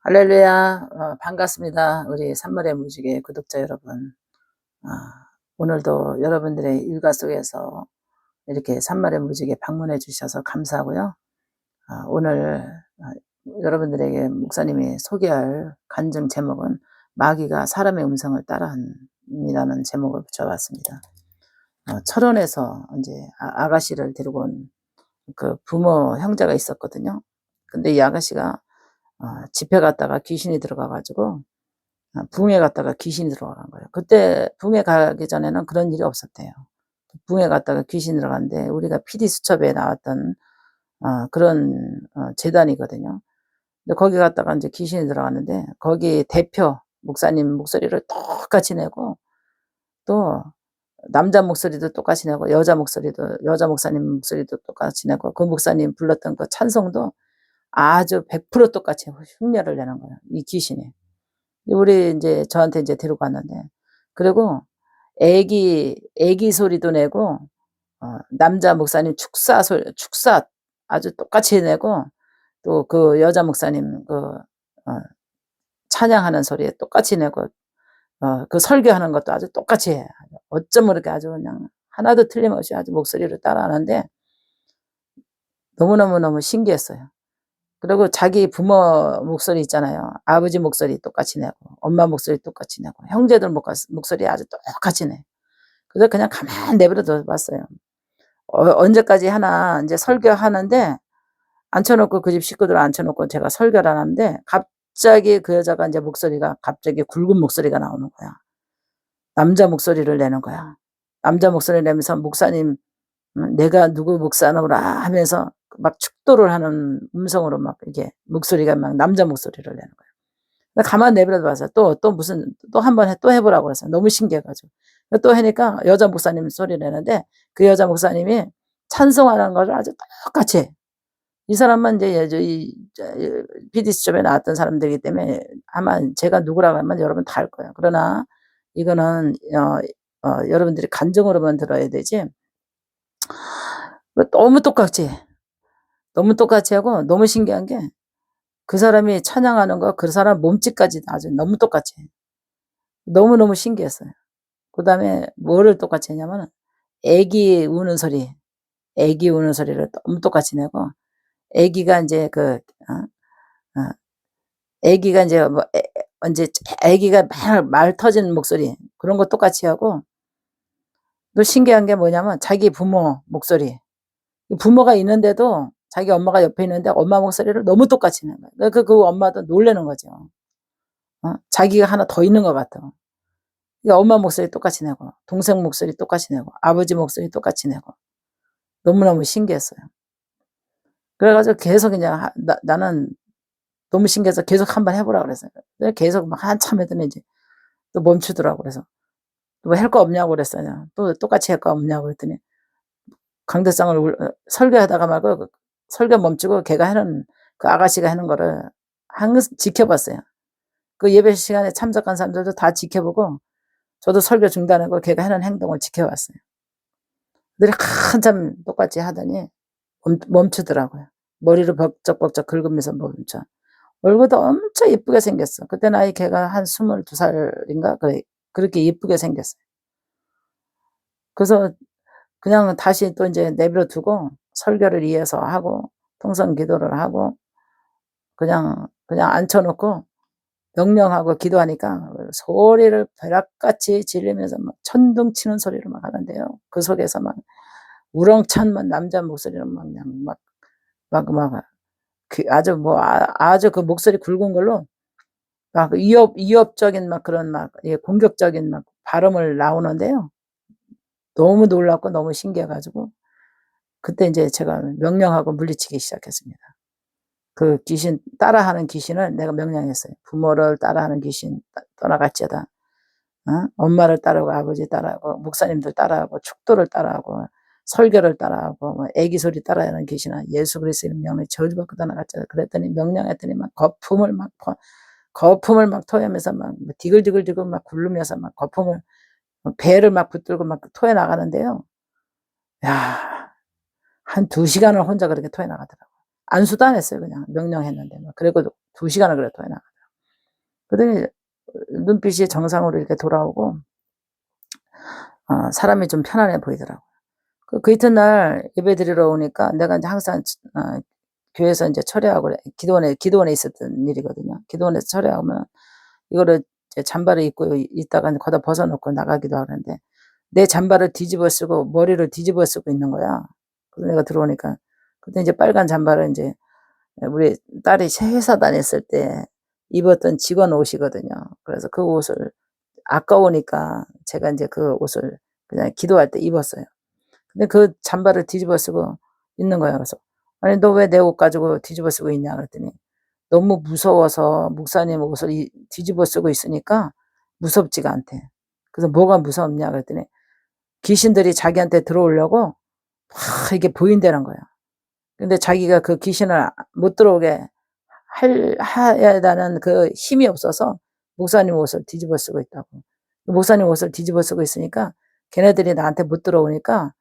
할렐루야, 어, 반갑습니다. 우리 산물의 무지개 구독자 여러분. 아, 오늘도 여러분들의 일과 속에서 이렇게 산물의 무지개 방문해 주셔서 감사하고요. 아, 오늘 아, 여러분들에게 목사님이 소개할 간증 제목은 마귀가 사람의 음성을 따라한이라는 제목을 붙여봤습니다. 어, 철원에서 이제 아- 아가씨를 데리고 온 그 부모 형제가 있었거든요. 근데 이 아가씨가 어, 집회 갔다가 귀신이 들어가가지고 어, 붕에 갔다가 귀신이 들어간 거예요. 그때 붕에 가기 전에는 그런 일이 없었대요. 붕에 갔다가 귀신이 들어갔는데 우리가 PD 수첩에 나왔던 어, 그런 어, 재단이거든요. 근데 거기 갔다가 이제 귀신이 들어갔는데 거기 대표 목사님 목소리를 똑같이 내고 또 남자 목소리도 똑같이 내고 여자 목소리도 여자 목사님 목소리도 똑같이 내고 그 목사님 불렀던 그 찬송도 아주 100% 똑같이 흉내를 내는 거예요. 이 귀신이. 우리 이제 저한테 이제 데리고 왔는데 그리고 애기 애기 소리도 내고 어, 남자 목사님 축사 소리 축사 아주 똑같이 내고 또 그 여자 목사님 그 어, 찬양하는 소리에 똑같이 내고 어, 그 설교하는 것도 아주 똑같이 해. 어쩜 그렇게 아주 그냥 하나도 틀림없이 아주 목소리를 따라하는데 너무너무너무 신기했어요. 그리고 자기 부모 목소리 있잖아요. 아버지 목소리 똑같이 내고, 엄마 목소리 똑같이 내고, 형제들 목- 목소리 아주 똑같이 내. 그래서 그냥 가만 내버려 둬 봤어요. 어, 언제까지 하나 이제 설교하는데 앉혀놓고 그 집 식구들 앉혀놓고 제가 설교를 하는데 갑자기 그 여자가 이제 목소리가 갑자기 굵은 목소리가 나오는 거야. 남자 목소리를 내는 거야. 남자 목소리 내면서 목사님 음, 내가 누구 목사노라 하면서 막 축도를 하는 음성으로 막 이게 목소리가 막 남자 목소리를 내는 거예요. 가만 내버려 둬서 또, 또 무슨, 또 한 번 해, 또 해보라고 그랬어요. 너무 신기해가지고. 또 하니까 여자 목사님 소리 내는데 그 여자 목사님이 찬송하는 것을 아주 똑같이 해. 이 사람만 이제 이 PD 시점에 나왔던 사람들이기 때문에 아마 제가 누구라고 하면 여러분 다 알 거예요. 그러나 이거는 어, 어, 여러분들이 간정으로만 들어야 되지 너무 똑같이 해. 너무 똑같이 하고 너무 신기한 게 그 사람이 찬양하는 거 그 사람 몸짓까지 아주 너무 똑같이 해. 너무너무 신기했어요. 그 다음에 뭐를 똑같이 했냐면 애기 우는 소리 애기 우는 소리를 너무 똑같이 내고 애기가 이제 그 어, 어, 애기가 이제 뭐 애, 이제 애기가 말, 말 터지는 목소리 그런 거 똑같이 하고 또 신기한 게 뭐냐면 자기 부모 목소리 부모가 있는데도 자기 엄마가 옆에 있는데 엄마 목소리를 너무 똑같이 내는 거야. 그, 그 엄마도 놀라는 거죠. 어? 자기가 하나 더 있는 것 같아. 그러니까 엄마 목소리 똑같이 내고, 동생 목소리 똑같이 내고, 아버지 목소리 똑같이 내고. 너무너무 신기했어요. 그래가지고 계속 그냥, 나, 나는 너무 신기해서 계속 한번 해보라 그랬어요. 계속 막 한참 했더니 이제 또 멈추더라고. 그래서 뭐할 거 없냐고 그랬어요. 또 똑같이 할 거 없냐고 그랬더니 강대상을 설교하다가 말고 설교 멈추고 걔가 하는 그 아가씨가 하는 거를 항상 지켜봤어요. 그 예배 시간에 참석한 사람들도 다 지켜보고 저도 설교 중단하고 걔가 하는 행동을 지켜봤어요. 늘 한참 똑같이 하더니 멈추더라고요. 머리를 벅적벅적 긁으면서 멈춰. 얼굴도 엄청 예쁘게 생겼어. 그때 나이 걔가 한 22살인가? 그래, 그렇게 예쁘게 생겼어요. 그래서 그냥 다시 또 이제 내버려 두고 설교를 이어서 하고 통성 기도를 하고 그냥 그냥 앉혀놓고 명령하고 기도하니까 소리를 벼락같이 지르면서 막 천둥 치는 소리를 막 하는데요. 그 속에서 막 우렁찬만 남자 목소리는 막 그냥 막 막 막 그 아주 뭐 아, 주그 목소리 굵은 걸로 막 위협 위협적인 막 그런 막 예, 공격적인 막 발음을 나오는데요. 너무 놀랍고 너무 신기해가지고 그때 이제 제가 명령하고 물리치기 시작했습니다. 그 귀신 따라하는 귀신을 내가 명령했어요. 부모를 따라하는 귀신 떠나갈지어다. 어? 엄마를 따라하고 아버지 따라하고 목사님들 따라하고 축도를 따라하고 설교를 따라하고 뭐 애기 소리 따라하는 귀신은 예수 그리스도의 명령에 저주받고 떠나갔잖아. 그랬더니 명령했더니 막 거품을 막 거품을 막 토하면서 막 디글디글디글 막 굴르면서 막 거품을 배를 막 붙들고 막 토해 나가는데요. 야, 한 두 시간을 혼자 그렇게 토해 나가더라고요. 안 했어요. 그냥 명령했는데. 그리고 두 시간을 그래 토해 나가더라고요. 그러더니 눈빛이 정상으로 이렇게 돌아오고 어, 사람이 좀 편안해 보이더라고요. 그, 그 이튿날 예배 드리러 오니까 내가 이제 항상 어, 교회에서 이제 철회하고. 기도원에 기도원에 있었던 일이거든요. 기도원에서 철회하면 이거를 잠바를 입고 있다가 거기다 벗어놓고 나가기도 하는데 내 잠바를 뒤집어 쓰고 머리를 뒤집어 쓰고 있는 거야. 그래서 내가 들어오니까 그때 이제 빨간 잠바를 이제 우리 딸이 회사 다녔을 때 입었던 직원 옷이거든요. 그래서 그 옷을 아까우니까 제가 이제 그 옷을 그냥 기도할 때 입었어요. 근데 그 잠바를 뒤집어 쓰고 있는 거예요. 그래서 아니 너 왜 내 옷 가지고 뒤집어 쓰고 있냐 그랬더니 너무 무서워서 목사님 옷을 이- 뒤집어 쓰고 있으니까 무섭지가 않대. 그래서 뭐가 무섭냐 그랬더니 귀신들이 자기한테 들어오려고 막 이게 보인다는 거야. 근데 자기가 그 귀신을 못 들어오게 할, 해야 되는 그 힘이 없어서 목사님 옷을 뒤집어 쓰고 있다고. 목사님 옷을 뒤집어 쓰고 있으니까 걔네들이 나한테 못 들어오니까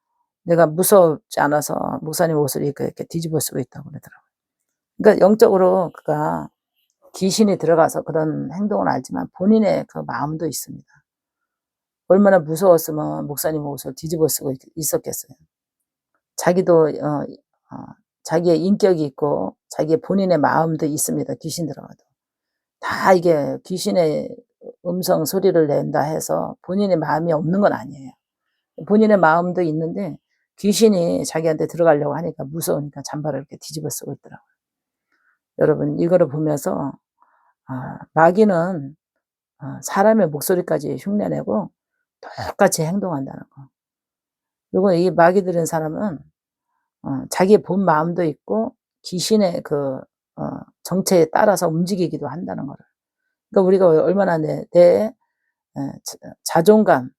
내가 무섭지 않아서 목사님 옷을 이렇게, 이렇게 뒤집어 쓰고 있다고 그러더라고요. 그러니까 영적으로 그가 귀신이 들어가서 그런 행동을 알지만 본인의 그 마음도 있습니다. 얼마나 무서웠으면 목사님 옷을 뒤집어 쓰고 있- 있었겠어요. 자기도 어, 어, 자기의 인격이 있고 자기의 본인의 마음도 있습니다. 귀신 들어가도 다 이게 귀신의 음성 소리를 낸다 해서 본인의 마음이 없는 건 아니에요. 본인의 마음도 있는데 귀신이 자기한테 들어가려고 하니까 무서우니까 잠바를 이렇게 뒤집어 쓰고 있더라고요. 여러분 이거를 보면서 아, 마귀는 어, 사람의 목소리까지 흉내내고 똑같이 행동한다는 거. 그리고 이 마귀 들은 사람은 어, 자기의 본 마음도 있고 귀신의 그 어, 정체에 따라서 움직이기도 한다는 거를. 그러니까 우리가 얼마나 내, 내 자존감,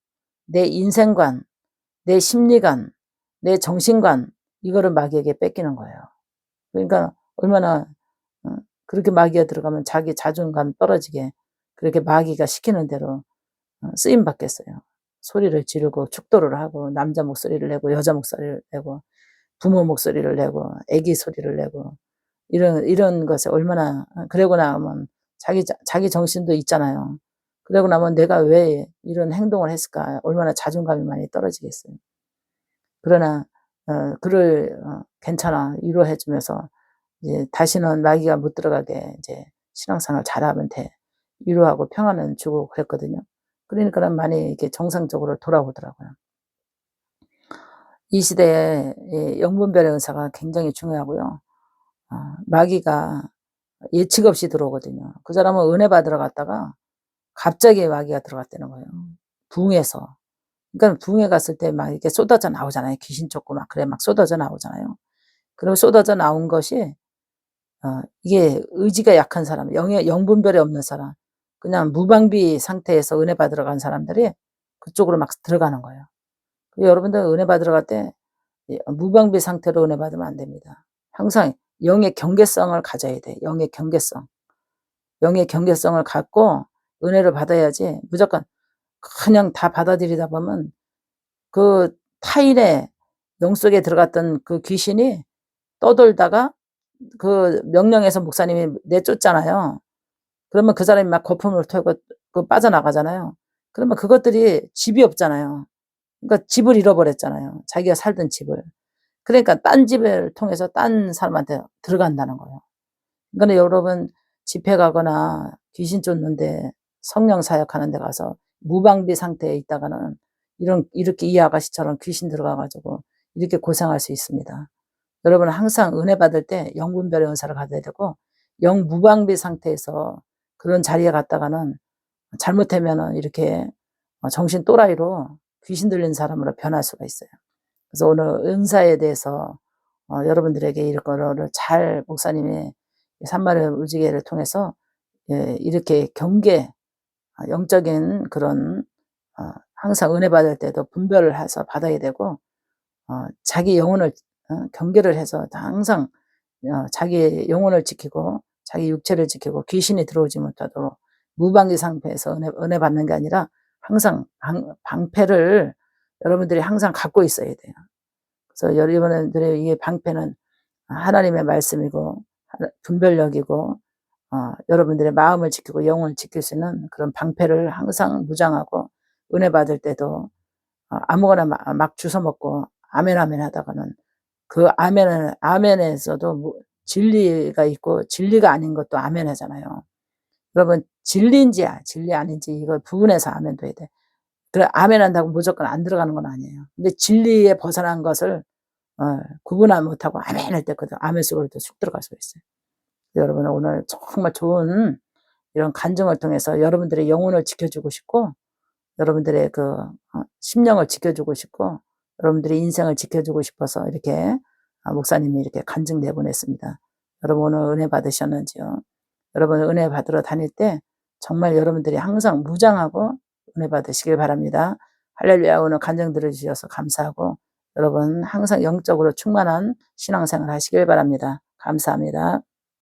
내 인생관, 내 심리관, 내 정신관 이거를 마귀에게 뺏기는 거예요. 그러니까 얼마나 어, 그렇게 마귀가 들어가면 자기 자존감 떨어지게 그렇게 마귀가 시키는 대로 어, 쓰임 받겠어요. 소리를 지르고 축도를 하고 남자 목소리를 내고 여자 목소리를 내고 부모 목소리를 내고 아기 소리를 내고 이런 이런 것에 얼마나 어, 그러고 나면 자기 자- 자기 정신도 있잖아요. 그러고 나면 내가 왜 이런 행동을 했을까 얼마나 자존감이 많이 떨어지겠어요. 그러나 어, 그를 어, 괜찮아 위로해 주면서 이제 다시는 마귀가 못 들어가게 이제 신앙생활 잘하면 돼 위로하고 평안은 주고 그랬거든요. 그러니까 많이 이렇게 정상적으로 돌아오더라고요. 이 시대에 이 영분별의 은사가 굉장히 중요하고요. 아, 마귀가 예측 없이 들어오거든요. 그 사람은 은혜 받으러 갔다가 갑자기 마귀가 들어갔다는 거예요. 붕에서. 그러니까 붕에 갔을 때 막 이렇게 쏟아져 나오잖아요. 귀신 쫓고 막 그래 막 쏟아져 나오잖아요. 그리고 쏟아져 나온 것이 어, 이게 의지가 약한 사람, 영의 영분별이 없는 사람, 그냥 무방비 상태에서 은혜 받으러 간 사람들이 그쪽으로 막 들어가는 거예요. 여러분들 은혜 받으러 갈 때 무방비 상태로 은혜 받으면 안 됩니다. 항상 영의 경계성을 가져야 돼. 영의 경계성. 영의 경계성을 갖고 은혜를 받아야지 무조건 그냥 다 받아들이다 보면 그 타인의 영 속에 들어갔던 그 귀신이 떠돌다가 그 명령에서 목사님이 내쫓잖아요. 그러면 그 사람이 막 거품을 털고 그 빠져나가잖아요. 그러면 그것들이 집이 없잖아요. 그러니까 집을 잃어버렸잖아요. 자기가 살던 집을. 그러니까 딴 집을 통해서 딴 사람한테 들어간다는 거예요. 그러니까 여러분 집회 가거나 귀신 쫓는데 성령 사역하는 데 가서 무방비 상태에 있다가는 이런 이렇게 이 아가씨처럼 귀신 들어가가지고 이렇게 고생할 수 있습니다. 여러분 항상 은혜 받을 때 영분별의 은사를 가져야 되고 영 무방비 상태에서 그런 자리에 갔다가는 잘못하면은 이렇게 정신 또라이로 귀신 들린 사람으로 변할 수가 있어요. 그래서 오늘 은사에 대해서 어, 여러분들에게 이런 거를 잘 목사님의 산마를 무지개를 통해서 예, 이렇게 경계 아, 영적인 그런 어, 항상 은혜 받을 때도 분별을 해서 받아야 되고 어, 자기 영혼을 어, 경계를 해서 항상 어, 자기 영혼을 지키고 자기 육체를 지키고 귀신이 들어오지 못하도록 무방비 상태에서 은혜, 은혜 받는 게 아니라 항상 방, 방패를 여러분들이 항상 갖고 있어야 돼요. 그래서 여러분들의 이 방패는 하나님의 말씀이고 분별력이고 어, 여러분들의 마음을 지키고 영혼을 지킬 수 있는 그런 방패를 항상 무장하고 은혜 받을 때도 어, 아무거나 막, 막 주워 먹고 아멘 아멘 하다가는 그 아멘 아멘에서도 뭐 진리가 있고 진리가 아닌 것도 아멘 하잖아요. 여러분 진리인지 아- 진리 아닌지 이걸 구분해서 아멘도 해야 돼. 그래 아멘 한다고 무조건 안 들어가는 건 아니에요. 근데 진리에 벗어난 것을 어, 구분을 못하고 아멘 할 때그 아멘 속으로도 쑥 들어갈 수가 있어요. 여러분 오늘 정말 좋은 이런 간증을 통해서 여러분들의 영혼을 지켜주고 싶고 여러분들의 그 어, 심령을 지켜주고 싶고 여러분들의 인생을 지켜주고 싶어서 이렇게 아, 목사님이 이렇게 간증 내보냈습니다. 여러분 오늘 은혜 받으셨는지요? 여러분 은혜 받으러 다닐 때 정말 여러분들이 항상 무장하고 은혜 받으시길 바랍니다. 할렐루야 오늘 간증 들어주셔서 감사하고 여러분 항상 영적으로 충만한 신앙생활 하시길 바랍니다. 감사합니다.